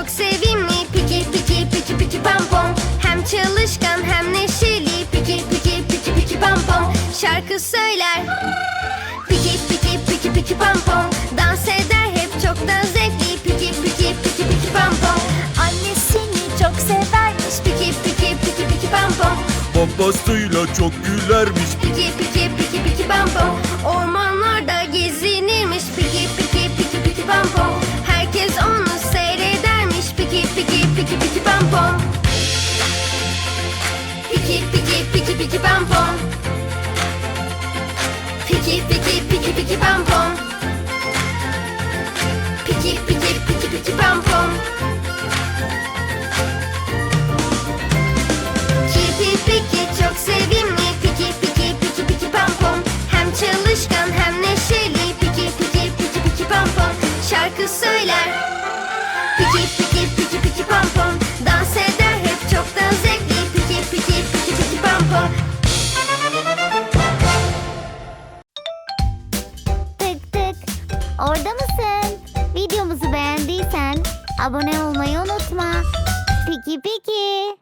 çok sevimli. Piki piki piki piki pam Hem çalışkan hem neşeli. Piki piki piki piki pam Şarkı söyler. Piki piki piki piki pam pom Babasıyla çok gülermiş Piki piki piki piki pam pom Ormanlarda gezinirmiş Piki piki piki piki pam pom Herkes onu seyredermiş Piki piki piki piki pam pom Piki piki piki piki pam pom Piki piki piki piki pam pom Piki piki piki piki pam pom pom Tık tık. Orada mısın? Videomuzu beğendiysen abone olmayı unutma. Piki piki.